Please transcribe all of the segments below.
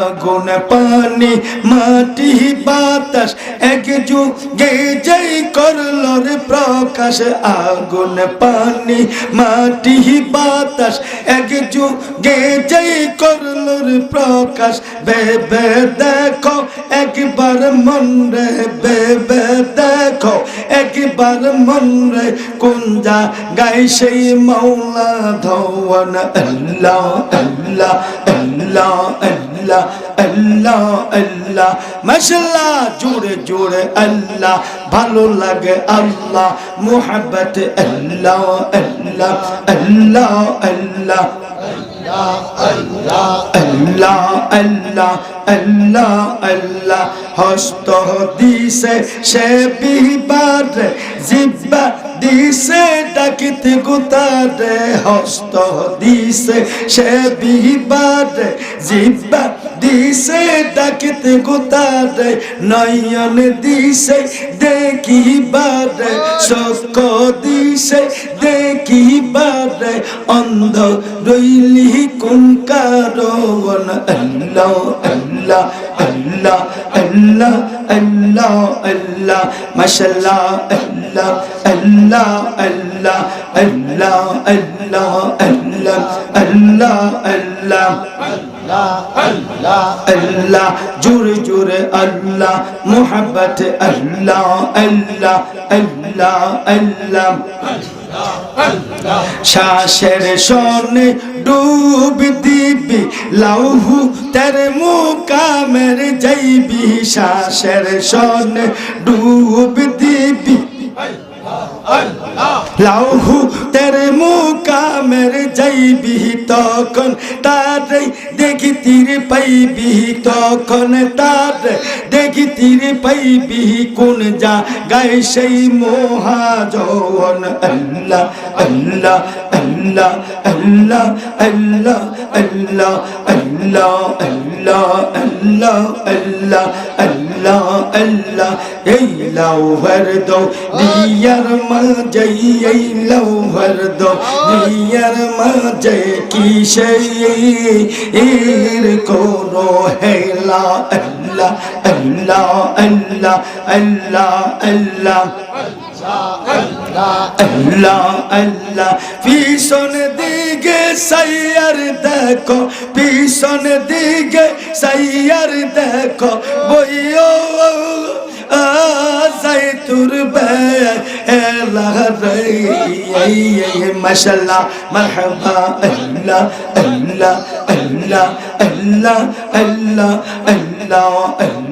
আগুন, পানি, মাটি, বাতাস, এক যুগে যাই করল রে প্রকাশ। আগুন, পানি, মাটি, বাতাস, এক যুগে যাই করল রে প্রকাশ। বেবে দেখো, একবার মন রে বেবে দেখো, একবার মন রে কুঞ্জা গাই সেই মৌলা আল্লাহ আল্লাহ আল্লাহ। الله الله اللہ اللہ ماشاءاللہ جور جور اللہ بالو لگے الله محبت اللہ اللہ اللہ اللہ আল্লাহ আল্লাহ আল্লাহ আল্লাহ হস্ত দিছে সে বিবার জিব্বা দিছে ডাকিতে গুতারে হস্ত দিছে সে বিবার জিব্বা দিছে ডাকিত গুতারে নয়ন দিছে দেখিবারে চক দিছে দেখিবারে অন্ধ রইলি কোন কারণ আল্লাহ আল্লাহ আল্লাহ আল্লাহ আল্লাহ আল্লাহ মাশাল্লাহ আল্লাহ আল্লাহ আল্লাহ আল্লাহ আল্লাহ আল্লাহ আল্লাহ আল্লাহ আল্লাহ জোরে জোরে আল্লাহ মোহাব্বত আল্লাহ আল্লাহ আল্লাহ আল্লাহ। শ্বাসের সনে ডুব দিবি, লাউহু তের মুকামের যাইবি। শ্বাসের সনে ডুব দিবি। লাউহু তের মুকামের যাইবি তখন তার দেখি তীর পাইবি তখন তার দেখি তীর পাইবি কোন যা গায়ে সেই মহাজন আল্লাহ আল্লাহ আল্লাহ আল্লাহ আল্লাহ আল্লাহ আল্লাহ আল্লাহ আল্লাহ আল্লাহ আল্লাহ আল্লাহ এই লাউহর দো। দিয়ার মাঝে এই লাউহর দো। দিয়ার মাঝে কিসে এর কোনো হেলা, আল্লাহ আল্লাহ আল্লাহ আল্লাহ আল্লাহ। আল্লাহ আল্লাহ পিছন দিকে سيار دیکھو پیسن دیگه سيار دیکھو بوئیو آزائی تور بے بيع الغري ما شاء الله مرحبا اللہ اللہ اللہ اللہ اللہ اللہ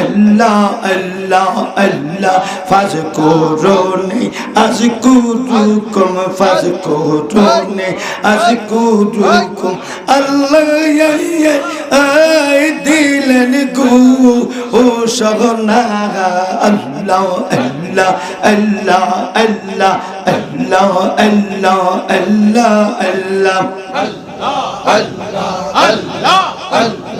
আল্লাহ আল্লাহ ফাজ করোনে আজ কুরুকুম ফাজ করোনে আজ কুরুকুম আল্লাহ আই দিলেন গু ও সগনা আল্লাহ আল্লাহ আল্লাহ আল্লাহ আল্লাহ আল্লাহ আল্লাহ আল্লাহ আল্লাহ আল্লাহ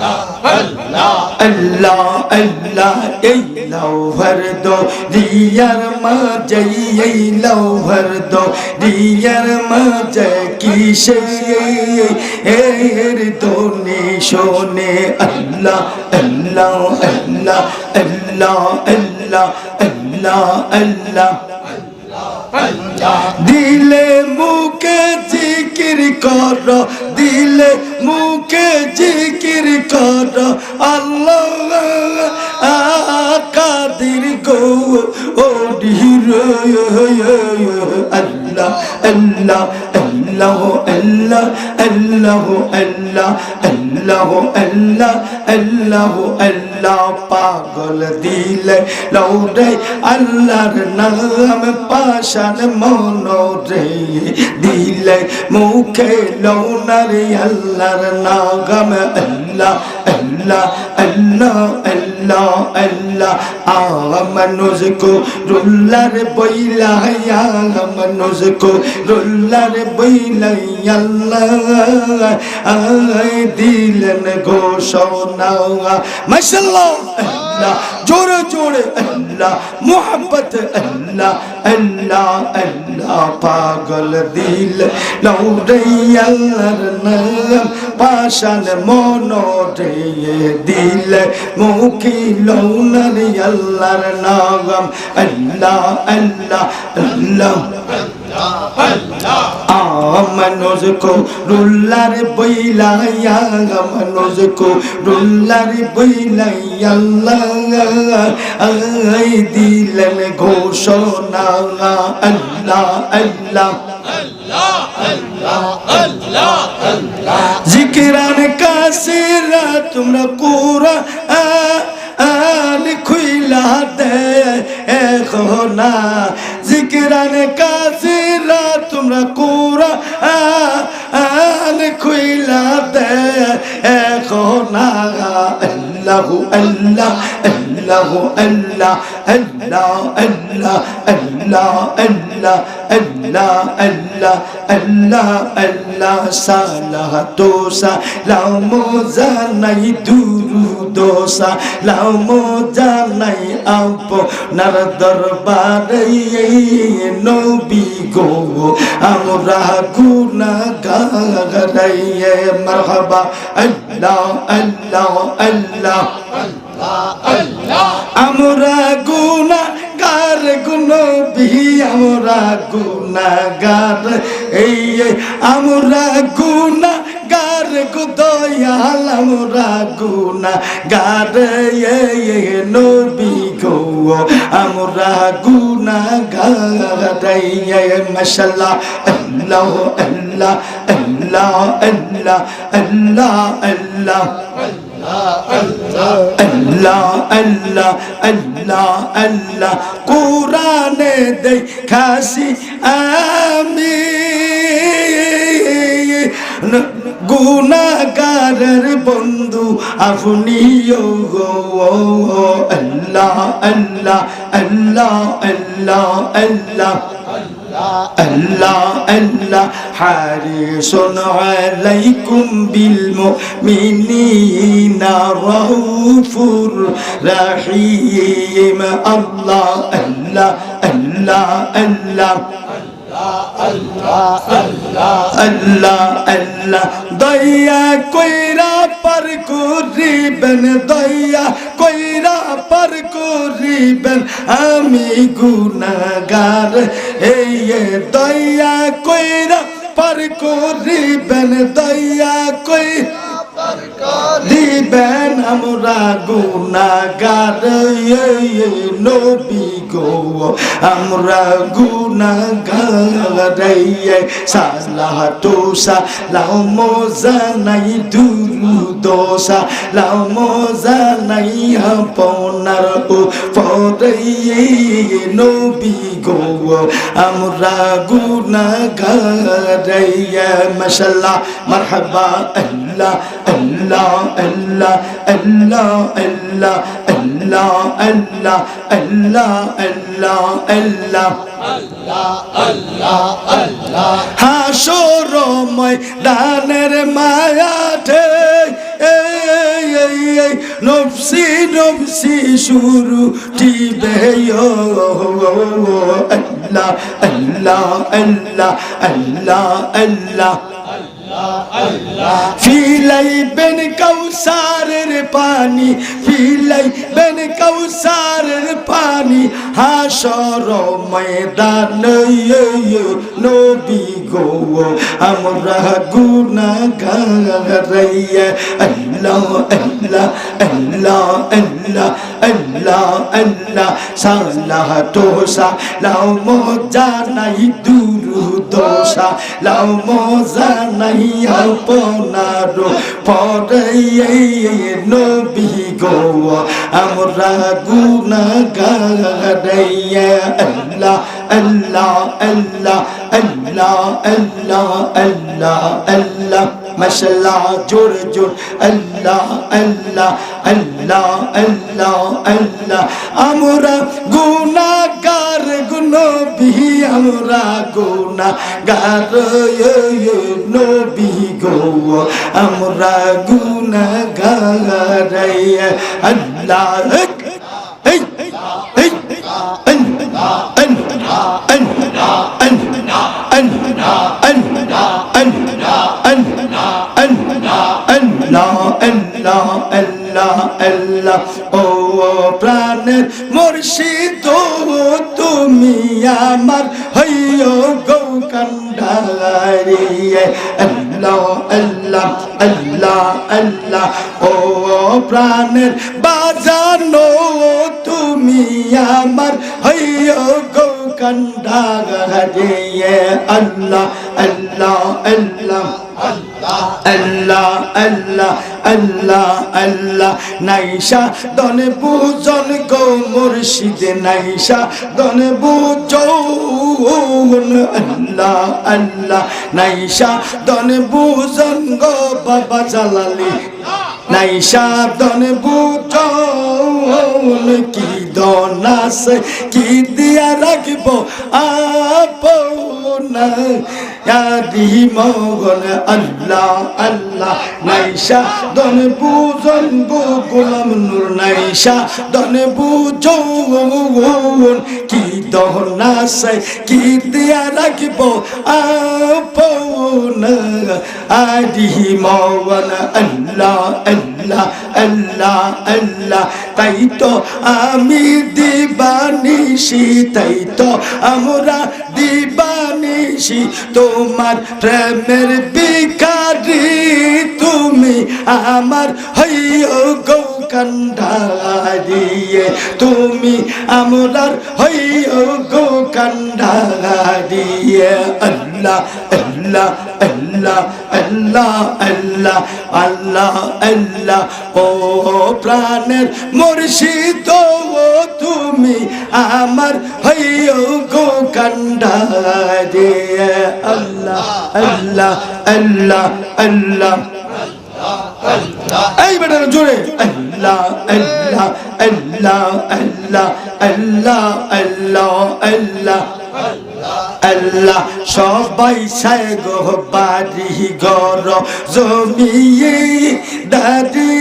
এই লৌহর দো দিয়ার মাঝে এই লৌহর দো দিয়ার মাঝে কিসে এর দোনে শোনে আল্লাহ আল্লাহ আল্লাহ আল্লাহ আল্লাহ আল্লাহ আল্লাহ দিলে মুখে জিকির কর দিলে মুখে জিকির কর আল্লাহ। কাদির গো ও আল্লাহ আল্লাহ আল্লাহ আল্লাহ আল্লাহ আল্লাহ আল্লাহ আল্লাহ আল্লাহ আল্লাহ পাগল দিলে লৌরে আল্লাহর নাম পাশান মনোরে দিলে মুখে লৌনারে আল্লাহর নাগম আল্লাহ আল্লাহ আল্লাহ আল্লাহ আল্লাহ আল্লাহ আমানুজ কো রুল্লার বইলাইয়া আমানুজ কো রুল্লার বইলাইয়া আল্লাহ আই দিলেন ঘোষণা মাশাআল্লাহ আল্লাহ জোরে জোরে আল্লাহ মোহাম্মত আল্লাহ আল্লাহ আল্লাহ পাগল দিল লৌড়াই আল্লাহর নাম পাশান মুখি লৌনার আল্লাহর അല്ല আল্লাহ আল্লাহ আল্লাহ। মনোজ কো রুল্লার বইলাইয়া মনোজ কো রুল্লার বইলাইয়াল্লাহ আই দিলেন ঘোষণা। আল্লাহ আল্লাহ। জিকিরান কাসিরা, তোমরা কুরা খুইলা দে এখনা জিকিরান কাসিরা, তোমরা কুরা খুইলা দে এখনা আল্লাহু আল্লাহ আল্লাহু আল্লাহ। আপনার দরবারে নবী গো আমরা গুণাগার মারহাবা আল্লাহ আল্লাহ আল্লাহ আল্লাহ আমরা বিহি আমরা গুনা গার এই, আমরা গুনা গার গু দয়াল, আমরা গুনা গার নবী গো, আমরা গুনা গার মাশাল্লাহ আল্লাহ আল্লাহ আল্লাহ আল্লাহ আল্লাহ আল্লাহ। আল্লাহ আল্লাহ আল্লাহ আল্লাহ, কোরআনে দেখাসি আমি। গুনাগারের বন্ধু আপনিও গো। আল্লাহ আল্লাহ আল্লাহ আল্লাহ আল্লাহ। الله الله حريص عليكم بالمؤمنين رؤوف رحيم. الله الله الله الله আল্লাহ আল্লাহ দয়া কইরা পার করিবেন দয়া কইরা পার করিবেন আমি গুনাগার। এই দয়া কইরা পার করিবেন দয়া কই দিবেন আমরা গুনাগার নবী গো। আমরা গুনাগার সালাহ তোসা লাও মোজা নাই দুরু দোসা লাও মোজা নাই আপনার ও পরে নবী গো। আমরা গুনাগার মাশাল্লাহ মারহাবা, আল্লাহ আল্লাহ আল্লাহ আল্লাহ আল্লাহ আল্লাহ আল্লাহ আল্লাহ আল্লাহ আল্লাহ হাসর ময়দানের মায়াতে এই এই এই নফসি নফসি শুরু টিবে আল্লাহ আল্লাহ আল্লাহ আল্লাহ আল্লাহ ফিলাইবেন কৌসারের পানি, ফিলাইবেন কৌসারের পানি। হাসর ময়দান নবী গো, আমরা গুনা গারাইয়া আল্লাহ আল্লাহ আল্লাহ আল্লাহ আল্লাহ আল্লাহ সালাহ তোসা লাও মজা নাই দুরু দোসা লাও মজা নাই আপনার পরে নবী গো আমরা গুনা গারাইয়া আল্লাহ আল্লাহ আল্লাহ আল্লাহ আল্লাহ আল্লাহ আল্লাহ মশলা জোর জোর আল্লাহ আল্লাহ আল্লাহ আল্লাহ আল্লাহ আমরা গুনাগার না গারয়ব নবী গো আমরা গুনা গারাই আল্লাহ এই এই এই Allah, Allah, Allah, oh, oh, প্রাণের মুর্শিদ তুমি আমার হইও গৌ আল্লাহ আল্লাহ আল্লাহ আল্লাহ। ও প্রাণের বাজানো তুমি আমার হইও গৌ কান্ডারি আল্লাহ আল্লাহ আল্লাহ। আল্লাহ আল্লাহ আল্লাহ আল্লাহ। নাইশা দন বুজন গো মুর্শিদ নাইশা দন বুজন আল্লাহ আল্লাহ। নাইশা দন বুজন গো বাবা জালালি। নাইশা দন বুজন কি দন আছে, কি দিয়া রাখব আপনা ইয়াদি মগন, আল্লাহ আল্লাহ নাইশা দন বুজন বুজন কি দহন আছে কি দিয়া রাখব আদি মগন, আল্লাহ আল্লাহ আল্লাহ আল্লাহ। তাই তো আমি দিবানিশি, তাই তো আমরা দিবানিশি তোমার প্রেমের বিকারি তুমি আমার হইও গৌ কান্ডারিয়ে তুমি আমরার হইও গৌ কান্ডারিয়ে আল্লাহ আল্লাহ আল্লাহ আল্লাহ আল্লাহ আল্লাহ আল্লাহ ও প্রাণের মুর্শিদ, ও তুমি আমার হইও গো কান্ডারে আল্লাহ আল্লাহ আল্লাহ আল্লাহ এই বেটার জোরে। আল্লাহ আল্লাহ আল্লাহ আল্লাহ আল্লাহ আল্লাহ আল্লাহ। আল্লাহ সবাই সাই গো, বাড়ি গর জমিয়ে দাদি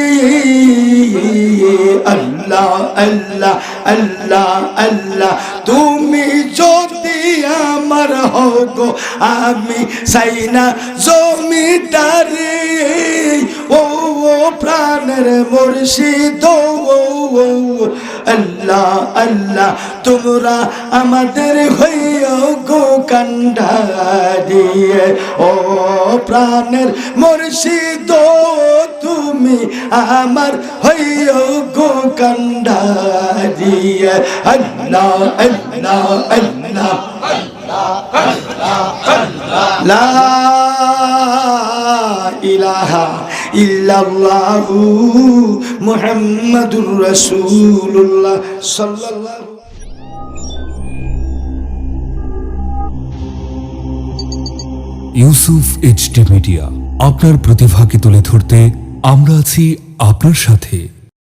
আল্লাহ আল্লাহ আল্লাহ আল্লাহ, তুমি যদি আমার হগো আমি সাইনা জমিদারে। প্রাণের মুর্শিদ আল্লাহ আল্লাহ, তোমরা আমাদের হইও গো কান্ডারিয়ে ও প্রাণের মুর্শিদ, তুমি আমার হইও গো কান্ডারিয়ে আল্লাহ আল্লাহ আল্লাহ। লা ইলাহা ইল্লাল্লাহু মুহাম্মাদুর রাসূলুল্লাহ সাল্লাল্লাহু ইউসুফ এইচডি মিডিয়া, আপনার প্রতিভাকে তুলে ধরতে আমরা আছি আপনার সাথে।